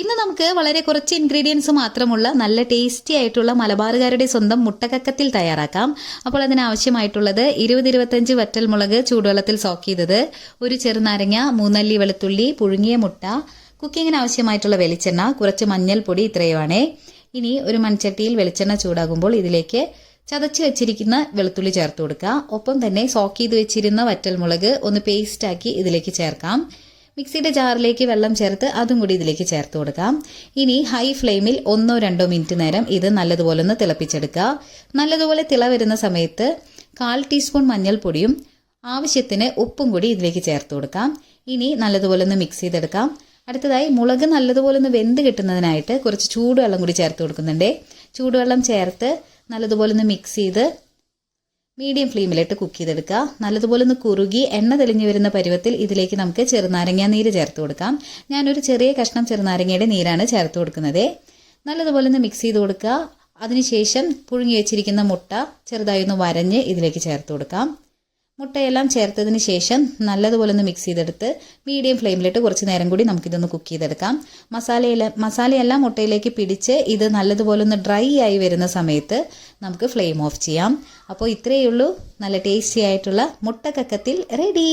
ഇന്ന് നമുക്ക് വളരെ കുറച്ച് ഇൻഗ്രീഡിയൻസ് മാത്രമുള്ള നല്ല ടേസ്റ്റി ആയിട്ടുള്ള മലബാറുകാരുടെ സ്വന്തം മുട്ടക്കക്കത്തിൽ തയ്യാറാക്കാം. അപ്പോൾ അതിനാവശ്യമായിട്ടുള്ളത് ഇരുപത് ഇരുപത്തഞ്ച് വറ്റൽമുളക് ചൂടുവെള്ളത്തിൽ സോക്ക് ചെയ്തത് ഒരു ചെറുനാരങ്ങ മൂന്നല്ലി വെളുത്തുള്ളി പുഴുങ്ങിയ മുട്ട കുക്കിങ്ങിന് ആവശ്യമായിട്ടുള്ള വെളിച്ചെണ്ണ കുറച്ച് മഞ്ഞൾപ്പൊടി ഇത്രയുമാണേ. ഇനി ഒരു മൺചട്ടിയിൽ വെളിച്ചെണ്ണ ചൂടാകുമ്പോൾ ഇതിലേക്ക് ചതച്ച് വെച്ചിരിക്കുന്ന വെളുത്തുള്ളി ചേർത്ത് കൊടുക്കുക. ഒപ്പം തന്നെ സോക്ക് ചെയ്ത് വെച്ചിരുന്ന വറ്റൽമുളക് ഒന്ന് പേസ്റ്റാക്കി ഇതിലേക്ക് ചേർക്കാം. മിക്സിയുടെ ജാറിലേക്ക് വെള്ളം ചേർത്ത് അതും കൂടി ഇതിലേക്ക് ചേർത്ത് കൊടുക്കാം. ഇനി ഹൈ ഫ്ലെയിമിൽ ഒന്നോ രണ്ടോ മിനിറ്റ് നേരം ഇത് നല്ലതുപോലെ ഒന്ന് തിളപ്പിച്ചെടുക്കുക. നല്ലതുപോലെ തിള വരുന്ന സമയത്ത് കാൽ ടീസ്പൂൺ മഞ്ഞൾപ്പൊടിയും ആവശ്യത്തിന് ഉപ്പും കൂടി ഇതിലേക്ക് ചേർത്ത് കൊടുക്കാം. ഇനി നല്ലതുപോലെ ഒന്ന് മിക്സ് ചെയ്തെടുക്കാം. അടുത്തതായി മുളക് നല്ലതുപോലെ ഒന്ന് വെന്ത് കിട്ടുന്നതിനായിട്ട് കുറച്ച് ചൂടുവെള്ളം കൂടി ചേർത്ത് കൊടുക്കുന്നുണ്ട്. ചൂടുവെള്ളം ചേർത്ത് നല്ലതുപോലെ ഒന്ന് മിക്സ് ചെയ്ത് മീഡിയം ഫ്ലെയിമിലിട്ട് കുക്ക് ചെയ്തെടുക്കുക നല്ലതുപോലെ ഒന്ന് കുറുകി എണ്ണ തെളിഞ്ഞു വരുന്ന പരുവത്തിൽ ഇതിലേക്ക് നമുക്ക് ചെറുനാരങ്ങ നീര് ചേർത്ത് കൊടുക്കാം. ഞാനൊരു ചെറിയ കഷ്ണം ചെറുനാരങ്ങയുടെ നീരാണ് ചേർത്ത് കൊടുക്കുന്നത്. നല്ലതുപോലെ ഒന്ന് മിക്സ് ചെയ്ത് കൊടുക്കുക അതിനുശേഷം പുഴുങ്ങി വെച്ചിരിക്കുന്ന മുട്ട ചെറുതായി ഒന്ന് വരഞ്ഞ് ഇതിലേക്ക് ചേർത്ത് കൊടുക്കാം. മുട്ടയെല്ലാം ചേർത്തതിന് ശേഷം നല്ലതുപോലെ ഒന്ന് മിക്സ് ചെയ്തെടുത്ത് മീഡിയം ഫ്ലെയിമിലിട്ട് കുറച്ച് നേരം കൂടി നമുക്കിതൊന്ന് കുക്ക് ചെയ്തെടുക്കാം. മസാലയെല്ലാം മസാലയെല്ലാം മുട്ടയിലേക്ക് പിടിച്ച് ഇത് നല്ലതുപോലെ ഒന്ന് ഡ്രൈ ആയി വരുന്ന സമയത്ത് നമുക്ക് ഫ്ലെയിം ഓഫ് ചെയ്യാം. അപ്പോൾ ഇത്രയേ ഉള്ളൂ. നല്ല ടേസ്റ്റി ആയിട്ടുള്ള മുട്ടക്കക്കത്തിൽ റെഡി